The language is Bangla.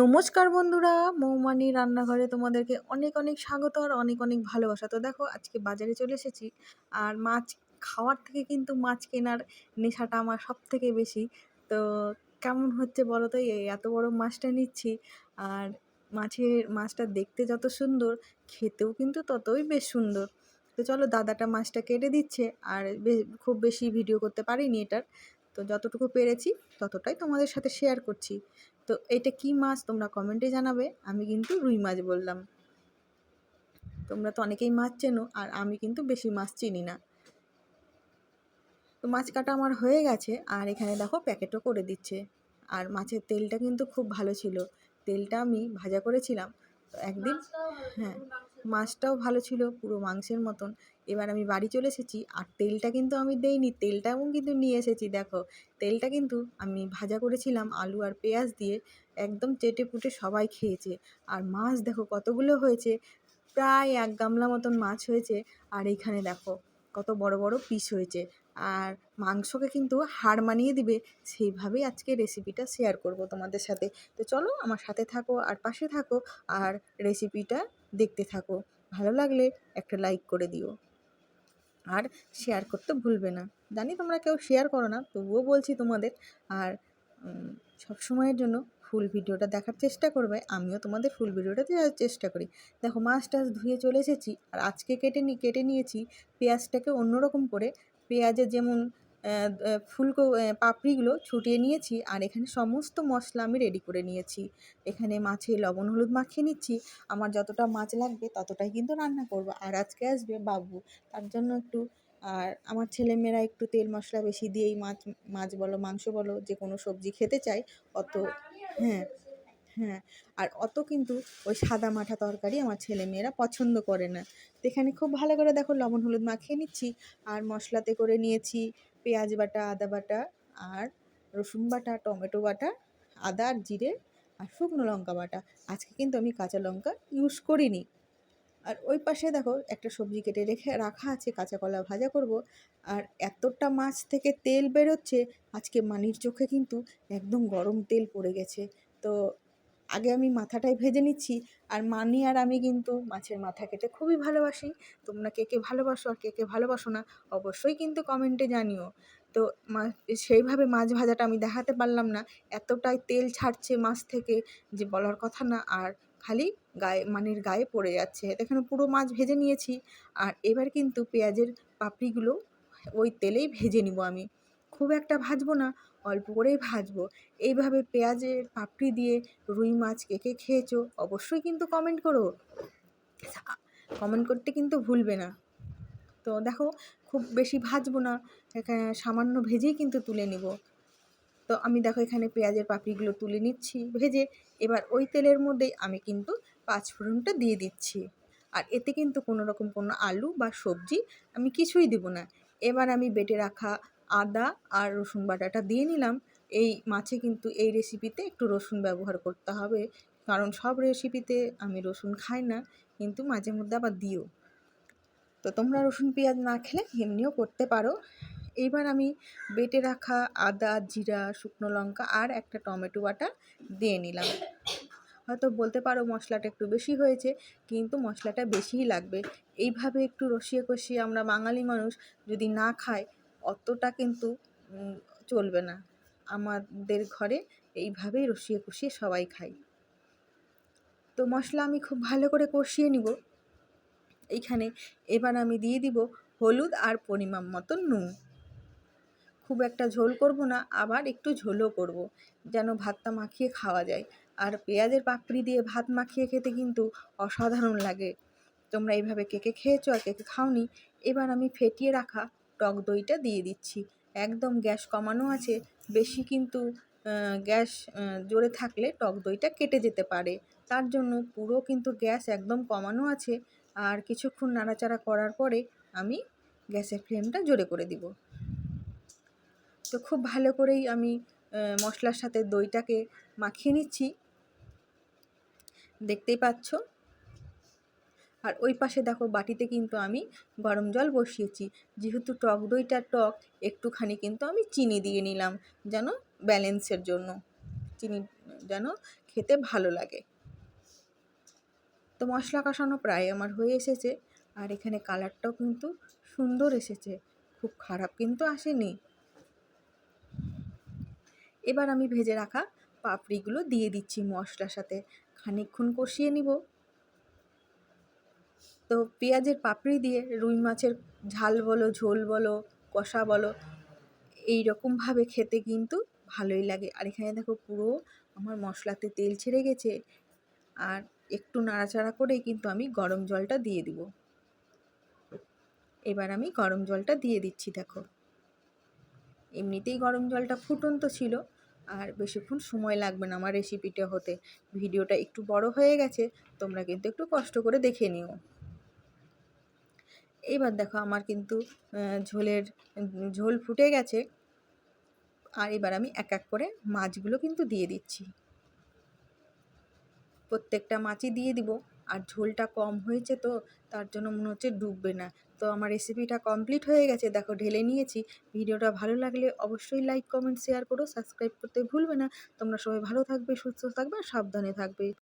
নমস্কার বন্ধুরা, মৌমানি রান্নাঘরে তোমাদেরকে অনেক অনেক স্বাগত আর অনেক অনেক ভালোবাসা। তো দেখো, আজকে বাজারে চলে এসেছি আর মাছ খাওয়ার থেকে কিন্তু মাছ কেনার নেশাটা আমার সব থেকে বেশি। তো কেমন হচ্ছে বলো তো, এই এত বড় মাছটা নিচ্ছি আর মাছের, মাছটা দেখতে যত সুন্দর, খেতেও কিন্তু ততই বেশ সুন্দর। তো চলো, দাদাটা মাছটা কেটে দিচ্ছে আর খুব বেশি ভিডিও করতে পারিনি এটার। তো যতটুকু পেরেছি ততটাই তোমাদের সাথে শেয়ার করছি। তো এটা কি মাছ তোমরা কমেন্টে জানাবে, আমি কিন্তু রুই মাছ বললাম। তোমরা তো অনেকেই মাছ চেনো, আর আমি কিন্তু বেশি মাছ চিনি না। তো মাছ কাটা আমার হয়ে গেছে, আর এখানে দেখো প্যাকেটও করে দিচ্ছে। আর মাছের তেলটা কিন্তু খুব ভালো ছিল। তেলটা আমি ভাজা করেছিলাম তো একদিন হ্যাঁ মাছটাও ভালো ছিল, পুরো মাংসের মতন। এবার আমি বাড়ি চলে এসেছি, আর তেলটা কিন্তু আমি দেইনি তেলটাও কিন্তু নিয়ে এসেছি, দেখো। তেলটা কিন্তু আমি ভাজা করেছিলাম আলু আর পেঁয়াজ দিয়ে, একদম চেটে পুটে সবাই খেয়েছে। আর মাছ দেখো কতগুলো হয়েছে, প্রায় এক গামলা মতন মাছ হয়েছে। আর এইখানে দেখো, কত বড় বড় পিস হয়েছে। আর মাংসকে কিন্তু হাড় মানিয়ে দিবে। সেইভাবেই আজকে রেসিপিটা শেয়ার করব তোমাদের সাথে। তো চলো আমার সাথে থাকো আর পাশে থাকো আর রেসিপিটা দেখতে থাকো। ভালো লাগলে একটা লাইক করে দিও। আর শেয়ার করতে ভুলবে না। জানি তোমরা কেউ শেয়ার করো না, তবুও বলছি তোমাদের। আর সব সময়ের জন্য ফুল ভিডিওটা দেখার চেষ্টা করবে। আমিও তোমাদের ফুল ভিডিওটা দেওয়ার চেষ্টা করি। দেখো মাছ টাছ ধুয়ে চলে এসেছি। আর আজকে কেটে নি, কেটে নিয়েছি। পেঁয়াজটাকে অন্যরকম করে পেঁয়াজের যেমন ফুলকো পাপড়িগুলো ছুটিয়ে নিয়েছি আর এখানে সমস্ত মশলা আমি রেডি করে নিয়েছি। এখানে মাছে লবণ, হলুদ মাখিয়ে নিচ্ছি। আমার যতটা মাছ লাগবে ততটাই কিন্তু রান্না করব। আর আজকে আসবে বাবু, তার জন্য একটু, আর আমার ছেলেমেয়েরা একটু তেল মশলা বেশি দিয়েই মাছ মাছ বলো, মাংস বলো, যে কোনো সবজি খেতে চায়, অত হ্যাঁ। হ্যাঁ আর অত কিন্তু ওই সাদা মাঠা তরকারি আমার ছেলে মেয়েরা পছন্দ করে না। তো এখানে খুব ভালো করে দেখো লবণ, হলুদ মাখিয়ে নিচ্ছি, আর মশলাতে করে নিয়েছি পেঁয়াজ বাটা, আদা বাটা, আর রসুন বাটা, টমেটো বাটা, আদা আর জিরে, আর শুকনো লঙ্কা বাটা। আজকে কিন্তু আমি কাঁচা লঙ্কা ইউজ করিনি। আর ওই পাশে দেখো একটা সবজি কেটে রেখে রাখা আছে, কাঁচা কলা ভাজা করব। আর এতটা মাছ থেকে তেল বেরোচ্ছে, আজকে মানির চোখে কিন্তু একদম গরম তেল পড়ে গেছে। তো আগে আমি মাথাটাই ভেজে নিচ্ছি। আর মানি আর আমি কিন্তু মাছের মাথা খেতে খুবই ভালোবাসি। তোমরা কে কে ভালোবাসো আর কে কে ভালোবাসো না, অবশ্যই কিন্তু কমেন্টে জানিও। তো মা, সেইভাবে মাছ ভাজাটা আমি দেখাতে পারলাম না। এতটাই তেল ছাড়ছে মাছ থেকে যে বলার কথা না। আর খালি গায়ে, মানির গায়ে পড়ে যাচ্ছে। এখানে পুরো মাছ ভেজে নিয়েছি। আর এবার কিন্তু পেঁয়াজের পাপড়িগুলো ওই তেলেই ভেজে নিব আমি। খুব একটা ভাজবো না, অল্প করেই ভাজবো। এইভাবে পেঁয়াজের পাপড়ি দিয়ে রুই মাছ কে কে খেয়েছো, অবশ্যই কিন্তু কমেন্ট করো। কমেন্ট করতে কিন্তু ভুলবে না। তো দেখো, খুব বেশি ভাজবো না সামান্য ভেজেই কিন্তু তুলে নিব। তো আমি দেখো এখানে পেঁয়াজের পাপড়িগুলো তুলে নিচ্ছি, ভেজে এবার ওই তেলের মধ্যেই আমি কিন্তু পাঁচ পাঁচফোড়নটা দিয়ে দিচ্ছি। আর এতে কিন্তু কোনো রকম কোনো আলু বা সবজি আমি কিছুই দেবো না। এবার আমি বেটে রাখা আদা আর রসুন বাটাটা দিয়ে নিলাম। এই মাছে কিন্তু এই রেসিপিতে একটু রসুন ব্যবহার করতে হবে। কারণ সব রেসিপিতে আমি রসুন খাই না, কিন্তু মাঝে মধ্যে আবার দিও। তো তোমরা রসুন, পেঁয়াজ না খেলে এমনিও করতে পারো। এইবার আমি বেটে রাখা আদা, জিরা, শুকনো লঙ্কা আর একটা টমেটো বাটা দিয়ে নিলাম। হয়তো বলতে পারো মশলাটা একটু বেশি হয়েছে, কিন্তু মশলাটা বেশিই লাগবে। এইভাবে একটু রসিয়ে কষিয়ে আমরা বাঙালি মানুষ যদি না খাই অতটা কিন্তু চলবে না। আমাদের ঘরে এইভাবেই রসিয়ে কষিয়ে সবাই খাই। তো মশলা আমি খুব ভালো করে কষিয়ে নিব। এইখানে এবার আমি দিয়ে দিব হলুদ আর পরিমাণ মতো নুন। খুব একটা ঝোল করব না, আবার একটু ঝোলও করব, যেন ভাতটা মাখিয়ে খাওয়া যায়। আর পেঁয়াজের পাপড়ি দিয়ে ভাত মাখিয়ে খেতে কিন্তু অসাধারণ লাগে। তোমরা এইভাবে কেকে খেয়েছো আর কেকে খাওনি, এবার আমি ফেটিয়ে রাখা টক দইটা দিয়ে দিচ্ছি। একদম গ্যাস কমানো আছে, বেশি কিন্তু গ্যাস জোরে থাকলে টক দইটা কেটে যেতে পারে। তার জন্য পুরো কিন্তু গ্যাস একদম কমানো আছে আর কিছুক্ষণ নাড়াচাড়া করার পরে আমি গ্যাসের ফ্লেমটা জোরে করে দিব। তো খুব ভালো করেই আমি মশলার সাথে দইটাকে মাখিয়ে নিচ্ছি। দেখতেই পাচ্ছ? আর ওই পাশে দেখো বাটিতে কিন্তু আমি গরম জল বসিয়েছি। যেহেতু টক দইটা টক, একটুখানি কিন্তু আমি চিনি দিয়ে নিলাম যেন ব্যালেন্সের জন্য। চিনি যেন খেতে ভালো লাগে। তো মশলা কষানো প্রায় আমার হয়ে এসেছে আর এখানে কালারটাও কিন্তু সুন্দর এসেছে। খুব খারাপ কিন্তু আসেনি। এবার আমি ভেজে রাখা পাপড়িগুলো দিয়ে দিচ্ছি মশলার সাথে। খানিকক্ষণ কষিয়ে নিব। তো পেঁয়াজের পাপড়ি দিয়ে রুই মাছের ঝাল বলো, ঝোল বলো, কষা বলো, এই রকমভাবে খেতে কিন্তু ভালোই লাগে। আর এখানে দেখো পুরো আমার মশলাতে তেল ছেড়ে গেছে, আর একটু নাড়াচাড়া করেই কিন্তু আমি গরম জলটা দিয়ে দিব। এবার আমি গরম জলটা দিয়ে দিচ্ছি, দেখো। এমনিতেই গরম জলটা ফুটন্ত ছিল, আর বেশিক্ষণ সময় লাগবে না আমার রেসিপিটা হতে। ভিডিওটা একটু বড় হয়ে গেছে, তোমরা কিন্তু একটু কষ্ট করে দেখে নিও। এবার দেখো আমার কিন্তু ঝোলের, ঝোল ফুটে গেছে। আর এবার আমি এক এক করে মাছগুলো কিন্তু দিয়ে দিচ্ছি। প্রত্যেকটা মাছই দিয়ে দিব। আর ঝোলটা কম হয়েছে তো, তার জন্য মনে হচ্ছে ডুববে না। তো আমার রেসিপিটা কমপ্লিট হয়ে গেছে। দেখো, ঢেলে নিয়েছি। ভিডিওটা ভালো লাগলে অবশ্যই লাইক কমেন্ট শেয়ার করো। সাবস্ক্রাইব করতে ভুলবে না। তোমরা সবাই ভালো থাকবে, সুস্থ থাকবে সাবধানে থাকবে।